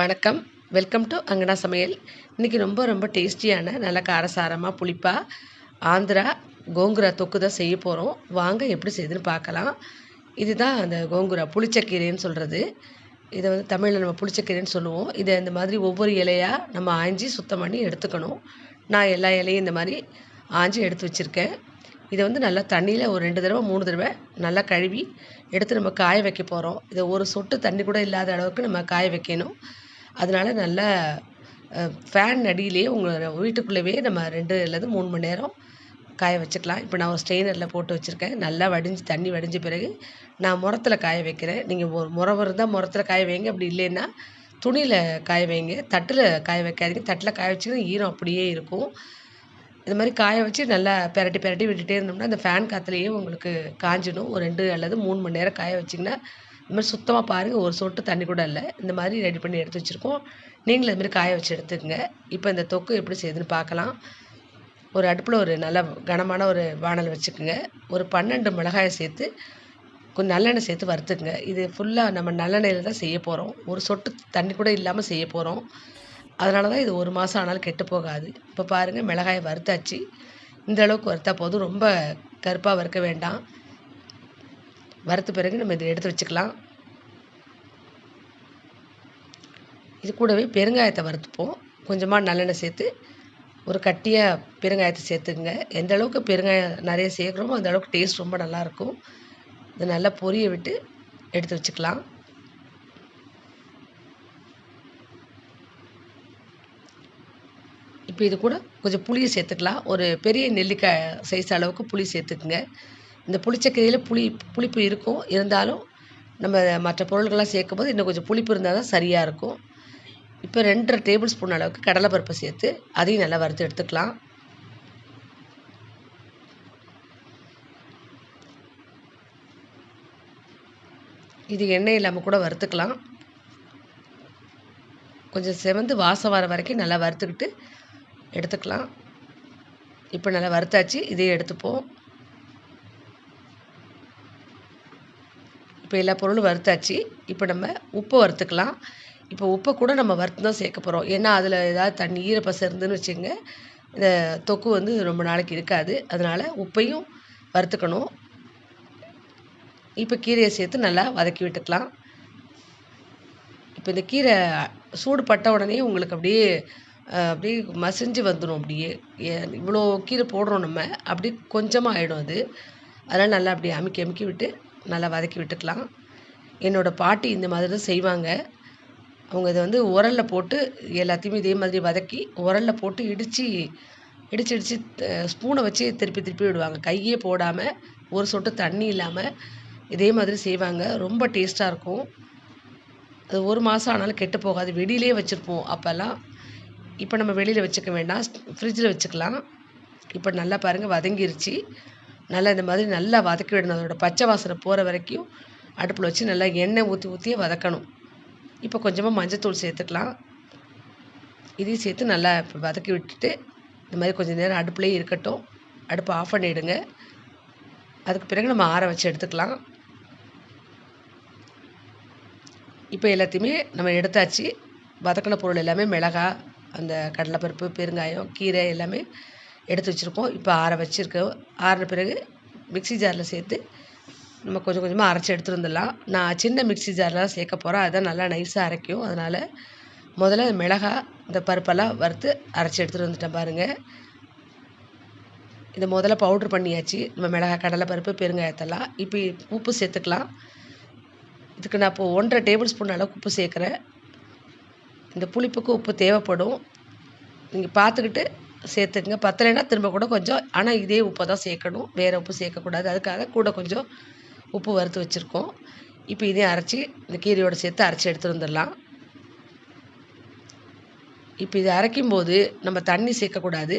வணக்கம். Welcome to அங்கனா சமையல். இன்றைக்கி ரொம்ப ரொம்ப டேஸ்டியான நல்ல காரசாரமாக புளிப்பாக ஆந்திரா கோங்குரா தொக்கு தான் செய்ய போகிறோம் வாங்க எப்படி செய்யுதுன்னு பார்க்கலாம். இதுதான் அந்த கோங்குரா புளிச்சக்கீரைன்னு சொல்கிறது இதை வந்து தமிழில் நம்ம புளிச்சக்கீரைன்னு சொல்லுவோம். இதை இந்த மாதிரி ஒவ்வொரு இலையாக நம்ம ஆஞ்சி சுத்தம் பண்ணி எடுத்துக்கணும். நான் எல்லா இலையும் இந்த மாதிரி ஆஞ்சி எடுத்து வச்சுருக்கேன். இதை வந்து நல்லா தண்ணியில் ஒரு ரெண்டு தடவை மூணு தடவை நல்லா கழுவி எடுத்து நம்ம காய வைக்க போகிறோம் இதை ஒரு சொட்டு தண்ணி கூட இல்லாத அளவுக்கு நம்ம காய வைக்கணும். அதனால் நல்லா ஃபேன் அடியிலேயே உங்கள் வீட்டுக்குள்ளேயே நம்ம ரெண்டு அல்லது மூணு மணி நேரம் காய வச்சுக்கலாம். இப்போ நான் ஒரு ஸ்ட்ரெயினரில் போட்டு வச்சுருக்கேன். நல்லா வடிஞ்சு தண்ணி வடிஞ்ச பிறகு நான் முரத்தில் காய வைக்கிறேன். நீங்கள் ஒரு முறம் இருந்தால் முரத்தில் காய வைங்க. அப்படி இல்லைன்னா துணியில் காய வைங்க. தட்டில் காய வைக்காதீங்க. தட்டில் காய வச்சிங்கன்னா ஈரம் அப்படியே இருக்கும். இது மாதிரி காய வச்சு நல்லா பெரட்டி பெரட்டி விட்டுட்டே இருந்தோம்னா அந்த ஃபேன் காற்றுலேயே உங்களுக்கு காஞ்சிடும். ஒரு ரெண்டு அல்லது மூணு மணி நேரம் காய வச்சிங்கன்னா இந்த மாதிரி சுத்தமாக பாருங்கள் ஒரு சொட்டு தண்ணி கூட இல்லை. இந்த மாதிரி ரெடி பண்ணி எடுத்து வச்சுருக்கோம். நீங்களும் இதுமாரி காய வச்சு எடுத்துக்கங்க. இப்போ இந்த தொக்கு எப்படி செய்யுதுன்னு பார்க்கலாம். ஒரு அடுப்பில் ஒரு நல்ல கனமான ஒரு வானல் வச்சுக்கோங்க. ஒரு பன்னெண்டு மிளகாயை சேர்த்து கொஞ்சம் நல்லெண்ணெய் சேர்த்து வறுத்துக்குங்க. இது ஃபுல்லாக நம்ம நல்லெண்ணெயில் தான் செய்ய போகிறோம் ஒரு சொட்டு தண்ணி கூட இல்லாமல் செய்ய போகிறோம் அதனால தான் இது ஒரு மாதம் ஆனாலும் கெட்டு போகாது. இப்போ பாருங்கள் மிளகாயை வறுத்தாச்சு. இந்த அளவுக்கு வறுத்தா போதும். ரொம்ப கருப்பாக வறுக்க வேண்டாம். வறுத்த பிறகு நம்ம இதை எடுத்து வச்சுக்கலாம். இது கூடவே பெருங்காயத்தை வறுத்துப்போம். கொஞ்சமாக நல்லெண்ணெய் சேர்த்து ஒரு கட்டியாக பெருங்காயத்தை சேர்த்துக்குங்க. எந்த அளவுக்கு பெருங்காயம் நிறைய சேர்க்குறோமோ அந்த அளவுக்கு டேஸ்ட் ரொம்ப நல்லாயிருக்கும். இது நல்லா பொரிய விட்டு எடுத்து வச்சுக்கலாம். இப்போ இது கூட கொஞ்சம் புளியை சேர்த்துக்கலாம். ஒரு பெரிய நெல்லிக்காய் சைஸ் அளவுக்கு புளி சேர்த்துக்குங்க. இந்த புளிச்சக்கீரையில் புளி புளிப்பு இருக்கும். இருந்தாலும் நம்ம மற்ற பொருள்கள்லாம் சேர்க்கும் போது இன்னும் கொஞ்சம் புளிப்பு இருந்தால் தான் சரியாக இருக்கும். இப்போ ரெண்டரை டேபிள் ஸ்பூன் அளவுக்கு கடலைப்பருப்பை சேர்த்து அதையும் நல்லா வறுத்து எடுத்துக்கலாம். இது எண்ணெய் இல்லாமல் கூட வறுத்துக்கலாம். கொஞ்சம் செவந்து வாசம் வர வரைக்கும் நல்லா வறுத்துக்கிட்டு எடுத்துக்கலாம். இப்போ நல்லா வறுத்தாச்சு இதையும் எடுத்துப்போம். இப்போ எல்லா பொருளும் வறுத்தாச்சு. இப்போ நம்ம உப்பு வறுத்துக்கலாம். இப்போ உப்பை கூட நம்ம வறுத்து தான் சேர்க்க போகிறோம் ஏன்னா அதில் ஏதாவது தண்ணி ஈரப்பசம் இருந்துன்னு வச்சுங்க இந்த தொக்கு வந்து ரொம்ப நாளைக்கு இருக்காது. அதனால் உப்பையும் வறுத்துக்கணும். இப்போ கீரையை சேர்த்து நல்லா வதக்கி விட்டுக்கலாம். இப்போ இந்த கீரை சூடு பட்ட உடனே உங்களுக்கு அப்படியே அப்படியே மசிஞ்சு வந்துடும் அப்படியே. இவ்வளோ கீரை போடுறோம் நம்ம. அப்படி கொஞ்சமாக ஆகிடும் அது. அதனால் நல்லா அப்படியே அமுக்கி அமுக்கி விட்டு நல்லா வதக்கி விட்டுக்கலாம். என்னோடய பாட்டி இந்த மாதிரி தான் செய்வாங்க. அவங்க இதை வந்து உரலில் போட்டு எல்லாத்தையுமே இதே மாதிரி வதக்கி உரலில் போட்டு இடித்து இடித்து இடித்து ஸ்பூனை வச்சு திருப்பி திருப்பி விடுவாங்க. கையே போடாமல் ஒரு சொட்டு தண்ணி இல்லாமல் இதே மாதிரி செய்வாங்க. ரொம்ப டேஸ்ட்டாக இருக்கும். அது ஒரு மாதம் ஆனாலும் கெட்டு போகாது. வெளியிலே வச்சுருப்போம். அப்போல்லாம் இப்போ நம்ம வெளியில் வச்சுக்க வேண்டாம். ஃப்ரிட்ஜில் வச்சுக்கலாம். இப்போ நல்லா பாருங்கள் வதங்கிருச்சு. நல்லா இந்த மாதிரி நல்லா வதக்கி விடணும். அதோட பச்சை வாசனை போகிற வரைக்கும் அடுப்பில் வச்சு நல்லா எண்ணெய் ஊற்றி ஊற்றியே வதக்கணும். இப்போ கொஞ்சமாக மஞ்சத்தூள் சேர்த்துக்கலாம். இதையும் சேர்த்து நல்லா இப்போ வதக்கி விட்டுட்டு இந்த மாதிரி கொஞ்சம் நேரம் அடுப்புலேயே இருக்கட்டும். அடுப்பை ஆஃப் பண்ணிவிடுங்க அதுக்கு பிறகு நம்ம ஆற வச்சு எடுத்துக்கலாம். இப்போ எல்லாத்தையுமே நம்ம எடுத்தாச்சு. வதக்கின பொருள் எல்லாமே மிளகாய் அந்த கடலைப்பருப்பு பெருங்காயம் கீரை எல்லாமே எடுத்து வச்சுருக்கோம். இப்போ ஆற வச்சுருக்கோம் ஆறின பிறகு மிக்சி ஜாரில் சேர்த்து நம்ம கொஞ்சம் கொஞ்சமாக அரைச்சி எடுத்துகிட்டு வந்துடலாம். நான் சின்ன மிக்சி ஜார்லாம் சேர்க்க போகிறேன் அதுதான் நல்லா நைஸாக அரைக்கும். அதனால் முதல்ல மிளகாய் இந்த பருப்பெல்லாம் வறுத்து அரைச்சி எடுத்துகிட்டு வந்துட்டேன் பாருங்கள் இதை முதல்ல பவுட்ரு பண்ணியாச்சு. நம்ம மிளகாய் கடலைப்பருப்பு பெருங்காயத்தெல்லாம். இப்போ உப்பு சேர்த்துக்கலாம். இதுக்கு நான் இப்போ ஒன்றரை டேபிள் ஸ்பூன் அளவுக்கு உப்பு சேர்க்குறேன். இந்த புளிப்புக்கு உப்பு தேவைப்படும். நீங்கள் பார்த்துக்கிட்டு சேர்த்துக்குங்க. பத்தலைன்னா திரும்ப கூட கொஞ்சம் ஆனால் இதே உப்பை தான் சேர்க்கணும். வேறு உப்பு சேர்க்கக்கூடாது. அதுக்காக கூட கொஞ்சம் உப்பு வறுத்து வச்சுருக்கோம். இப்போ இதையும் அரைச்சி இந்த கீரையோடு சேர்த்து அரைச்சி எடுத்துகிட்டு வந்துடலாம். இப்போ இதை அரைக்கும் போது நம்ம தண்ணி சேர்க்கக்கூடாது.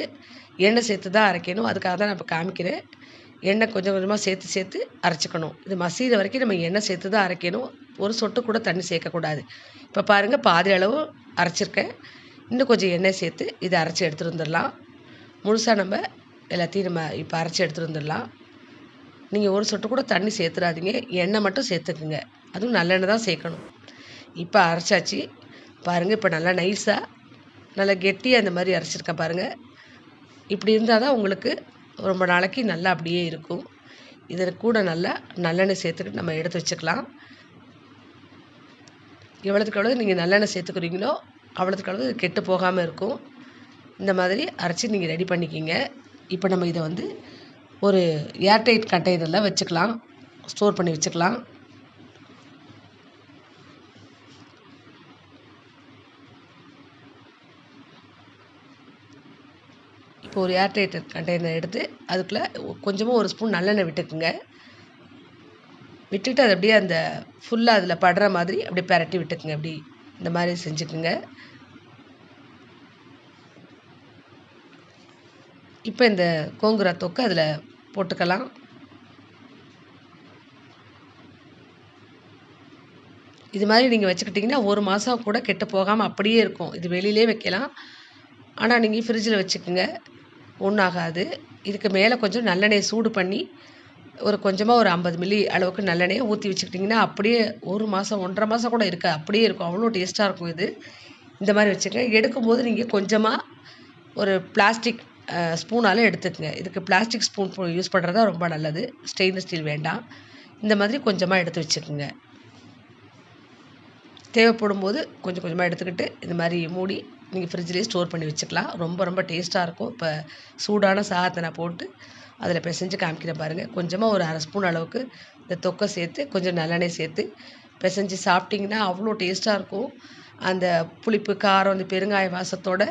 எண்ணெய் சேர்த்து தான் அரைக்கணும். அதுக்காக தான் நான் இப்போ காமிக்கிறேன். எண்ணெய் கொஞ்சம் கொஞ்சமாக சேர்த்து சேர்த்து அரைச்சிக்கணும். இது மசிகிற வரைக்கும் நம்ம எண்ணெய் சேர்த்து தான் அரைக்கணும். ஒரு சொட்டு கூட தண்ணி சேர்க்கக்கூடாது. இப்போ பாருங்கள் பாதி அளவு அரைச்சிருக்கேன். இன்னும் கொஞ்சம் எண்ணெய் சேர்த்து இதை அரைச்சி எடுத்துகிட்டு வந்துடலாம். முழுசாக நம்ம எல்லாத்தையும் நம்ம இப்போ அரைச்சி எடுத்துகிட்டு வந்துடலாம். நீங்கள் ஒரு சொட்டு கூட தண்ணி சேர்த்துடாதீங்க எண்ணெய் மட்டும் சேர்த்துக்குங்க. அதுவும் நல்லெண்ணெய் தான் சேர்க்கணும். இப்போ அரைச்சாச்சு. பாருங்கள் இப்போ நல்லா நைஸாக நல்லா கெட்டியாக இந்த மாதிரி அரைச்சிருக்கேன் பாருங்கள் இப்படி இருந்தால் தான் உங்களுக்கு ரொம்ப நாளைக்கு நல்லா அப்படியே இருக்கும். இதில் கூட நல்லா நல்லெண்ணெய் சேர்த்துக்கிட்டு நம்ம எடுத்து வச்சுக்கலாம். எவ்வளோத்துக்கு எவ்வளோ நீங்கள் நல்லெண்ணெய் சேர்த்துக்கிறீங்களோ அவ்வளோத்துக்கு அளவு கெட்டு போகாமல் இருக்கும். இந்த மாதிரி அரைச்சி நீங்கள் ரெடி பண்ணிக்கிங்க. இப்போ நம்ம இதை வந்து ஒரு ஏர்டைட் கண்டெய்னரில் வச்சுக்கலாம். ஸ்டோர் பண்ணி வச்சுக்கலாம். இப்போ ஒரு ஏர்டைட் கண்டெய்னர் எடுத்து அதுக்குள்ளே கொஞ்சமாக ஒரு ஸ்பூன் நல்லெண்ணெய் விட்டுக்குங்க. விட்டுட்டு அது அப்படியே அந்த ஃபுல்லாக அதில் படுற மாதிரி அப்படியே பரட்டி விட்டுக்குங்க. அப்படி இந்த மாதிரி செஞ்சுக்குங்க. இப்போ இந்த கோங்குரா தொக்கு அதில் போட்டுக்கலாம். இது மாதிரி நீங்கள் வச்சுக்கிட்டிங்கன்னா ஒரு மாதம் கூட கெட்டு போகாமல் அப்படியே இருக்கும். இது வெளியிலே வைக்கலாம். ஆனால் நீங்கள் ஃப்ரிட்ஜில் வச்சுக்கோங்க. ஒன்றும் ஆகாது இதுக்கு மேலே கொஞ்சம் நல்லெண்ணெய் சூடு பண்ணி ஒரு கொஞ்சமாக ஒரு ஐம்பது மில்லி அளவுக்கு நல்லெண்ணெயை ஊற்றி வச்சுக்கிட்டிங்கன்னா அப்படியே ஒரு மாதம் ஒன்றரை மாதம் கூட இருக்காது. அப்படியே இருக்கும். அவ்வளோ டேஸ்ட்டாக இருக்கும் இது. இந்த மாதிரி வச்சுக்கோங்க. எடுக்கும்போது நீங்கள் கொஞ்சமாக ஒரு பிளாஸ்டிக் ஸ்பூனால் எடுத்துக்கங்க. இதுக்கு பிளாஸ்டிக் ஸ்பூன் யூஸ் பண்ணுறது தான் ரொம்ப நல்லது. ஸ்டெயின்லெஸ் ஸ்டீல் வேண்டாம். இந்த மாதிரி கொஞ்சமாக எடுத்து வச்சுக்கோங்க. தேவைப்படும் போது கொஞ்சம் கொஞ்சமாக எடுத்துக்கிட்டு இந்த மாதிரி மூடி நீங்கள் ஃப்ரிட்ஜ்லேயே ஸ்டோர் பண்ணி வச்சுக்கலாம். ரொம்ப ரொம்ப டேஸ்ட்டாக இருக்கும். இப்போ சூடான சாதத்தை நான் போட்டு அதில் பிசைஞ்சு காமிக்கிறேன் பாருங்கள் கொஞ்சமாக ஒரு அரை ஸ்பூன் அளவுக்கு இந்த தொக்கை சேர்த்து கொஞ்சம் நல்லெண்ணெய் சேர்த்து பிசைஞ்சு சாப்பிட்டிங்கன்னா அவ்வளோ டேஸ்ட்டாக இருக்கும். அந்த புளிப்பு காரம் இந்த பெருங்காய வாசத்தோட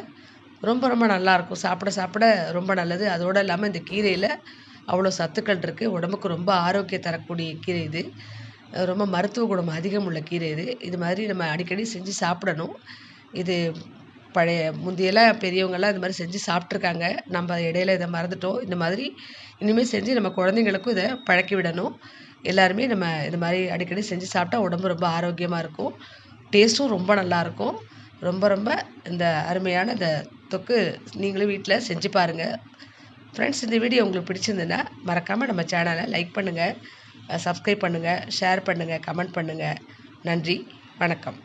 ரொம்ப ரொம்ப நல்லாயிருக்கும் சாப்பிட சாப்பிட ரொம்ப நல்லது. அதோடு இல்லாமல் இந்த கீரையில் அவ்வளோ சத்துக்கள் இருக்குது உடம்புக்கு ரொம்ப ஆரோக்கியம் தரக்கூடிய கீரை இது. ரொம்ப மருத்துவ குணம் அதிகம் உள்ள கீரை இது. இது மாதிரி நம்ம அடிக்கடி செஞ்சு சாப்பிடணும். இது பழைய முந்தையெல்லாம் பெரியவங்கள்லாம் இது மாதிரி செஞ்சு சாப்பிட்ருக்காங்க. நம்ம இடையில இதை மறந்துட்டோம். இந்த மாதிரி இனிமேல் செஞ்சு நம்ம குழந்தைங்களுக்கும் இதை பழக்கி விடணும். எல்லாருமே நம்ம இது மாதிரி அடிக்கடி செஞ்சு சாப்பிட்டா உடம்பு ரொம்ப ஆரோக்கியமாக இருக்கும். டேஸ்ட்டும் ரொம்ப நல்லாயிருக்கும் ரொம்ப ரொம்ப இந்த அருமையான இந்த தொக்கு நீங்களும் வீட்டில் செஞ்சு பாருங்கள் ஃப்ரெண்ட்ஸ் இந்த வீடியோ உங்களுக்கு பிடிச்சிருந்ததுன்னா மறக்காமல் நம்ம சேனலை லைக் பண்ணுங்கள் சப்ஸ்கிரைப் பண்ணுங்கள் ஷேர் பண்ணுங்கள் கமெண்ட் பண்ணுங்கள் நன்றி வணக்கம்.